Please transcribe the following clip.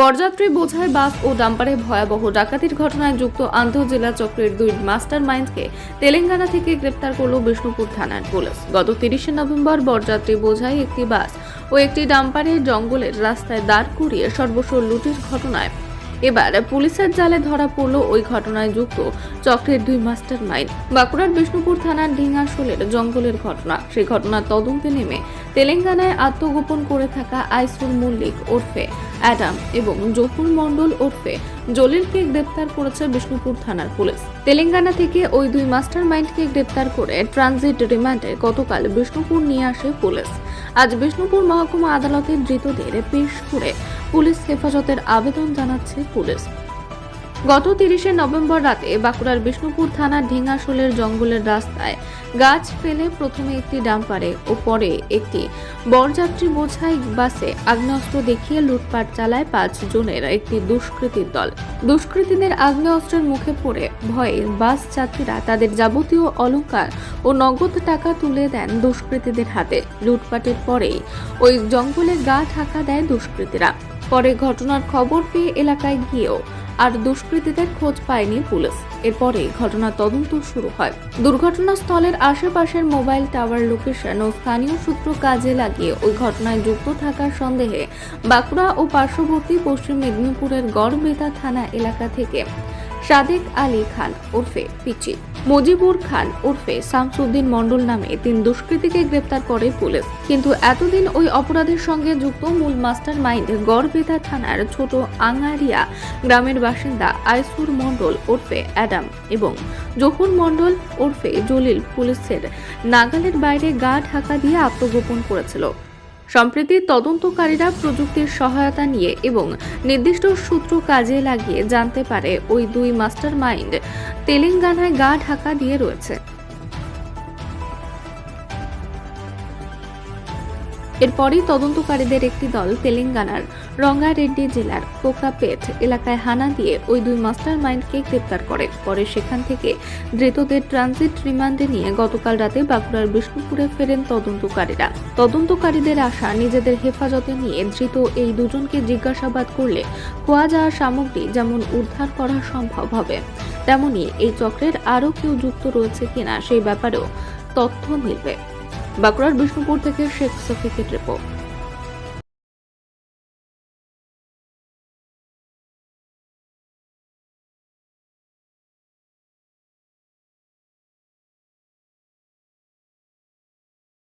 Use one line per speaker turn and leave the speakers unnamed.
বরযাত্রী বোঝায় বাস ও ডাম্পারে ভয়াবহ ডাকাতির ঘটনায় যুক্ত আন্তঃজেলা চক্রের দুই মাস্টার মাইন্ডকে তেলেঙ্গানা থেকে গ্রেপ্তার করল বিষ্ণুপুর থানার পুলিশ। গত তিরিশে নভেম্বর বরযাত্রী বোঝাই একটি বাস ও একটি ডাম্পারে জঙ্গলের রাস্তায় দাঁড় করিয়ে সর্বস্ব লুটির ঘটনায় এবার পুলিশের জালে ধরা পড়ল ওই ঘটনায় যুক্ত চক্রের দুই মাস্টার মাইন্ড বাঁকুড়ার বিষ্ণুপুর থানার ডিঙ্গাশোলের জঙ্গলের ঘটনা। সেই ঘটনার তদন্তে নেমে তেলেঙ্গানায় আত্মগোপন করে থাকা আইসুর মল্লিক ওরফে অ্যাডাম এবং জহুর মণ্ডল ওরফে জলিলকে গ্রেপ্তার করেছে বিষ্ণুপুর থানার পুলিশ। তেলেঙ্গানা থেকে ওই দুই মাস্টার মাইন্ডকে গ্রেপ্তার করে ট্রানজিট রিমান্ডে গতকাল বিষ্ণুপুর নিয়ে আসে পুলিশ। আজ বিষ্ণুপুর মহকুমা আদালতে ধৃতদের পেশ করে পুলিশ হেফাজতের আবেদন জানাচ্ছে পুলিশ। গত তিরিশে নভেম্বর রাতে বাঁকুড়ার বিষ্ণুপুর থানার ঢেঙ্গাশোলের জঙ্গলের রাস্তায় গাছ ফেলে প্রথমে একটি ডাম্পারে ও পরে একটি বরযাত্রী বোঝাই বাসে আগ্নেয়াস্ত্র দেখিয়ে লুটপাট চালায় পাঁচ জনের একটি দুষ্কৃতীর দল। দুষ্কৃতীদের আগ্নেয়াস্ত্রের মুখে পড়ে ভয়ে বাস যাত্রীরা তাদের যাবতীয় অলংকার ও নগদ টাকা তুলে দেন দুষ্কৃতীদের হাতে। লুটপাটের পরেই ওই জঙ্গলে গা ঢাকা দেয় দুষ্কৃতীরা। পরে ঘটনার খবর পেয়ে এলাকায় গিয়েও আর দুষ্কৃতীদের খোঁজ পায়নি পুলিশ। এরপরে ঘটনার তদন্ত শুরু হয়। দুর্ঘটনাস্থলের আশেপাশের মোবাইল টাওয়ার লোকেশন ও স্থানীয় সূত্র কাজে লাগিয়ে ওই ঘটনায় যুক্ত থাকার সন্দেহে বাঁকুড়া ও পার্শ্ববর্তী পশ্চিম মেদিনীপুরের গড়বেতা থানা এলাকা থেকে সাদেক আলী খান ওরফে পিচি, মুজিবুর খান ওরফে শামসুদ্দিন মণ্ডল নামে তিন দুষ্কৃতীকে গ্রেপ্তার করে পুলিশ। কিন্তু এতদিন ওই অপরাধের সঙ্গে যুক্ত মূল মাস্টার মাইন্ড গড়বেতা থানার ছোট আঙারিয়া গ্রামের বাসিন্দা আইসুর মণ্ডল ওরফে অ্যাডাম এবং জহুর মণ্ডল ওরফে জলিল পুলিশের নাগালের বাইরে গা ঢাকা দিয়ে আত্মগোপন করেছিল। সম্প্রতি তদন্তকারীরা প্রযুক্তির সহায়তা নিয়ে এবং নির্দিষ্ট সূত্র কাজে লাগিয়ে জানতে পারে ওই দুই মাস্টার মাইন্ড তেলেঙ্গানায় গা ঢাকা দিয়ে রয়েছে। এরপরই তদন্তকারীদের একটি দল তেলেঙ্গানার রঙ্গারেড্ডি জেলার কোকাপেট এলাকায় হানা দিয়ে ওই দুই মাস্টার মাইন্ডকে গ্রেপ্তার করে। পরে সেখান থেকে ধৃতদের ট্রানজিট রিমান্ডে নিয়ে গতকাল রাতে বাঁকুড়ার বিষ্ণুপুরে ফেরেন তদন্তকারীরা। তদন্তকারীদের আশা নিজেদের হেফাজতে নিয়ে ধৃত এই দুজনকে জিজ্ঞাসাবাদ করলে খোয়া যাওয়া সামগ্রী যেমন উদ্ধার করা সম্ভব হবে, তেমনি এই চক্রের আরও কেউ যুক্ত রয়েছে কিনা সেই ব্যাপারেও তথ্য মিলবে। বাঁকুড়ার বিষ্ণুপুর থেকে শেখ সফিকের রিপোর্ট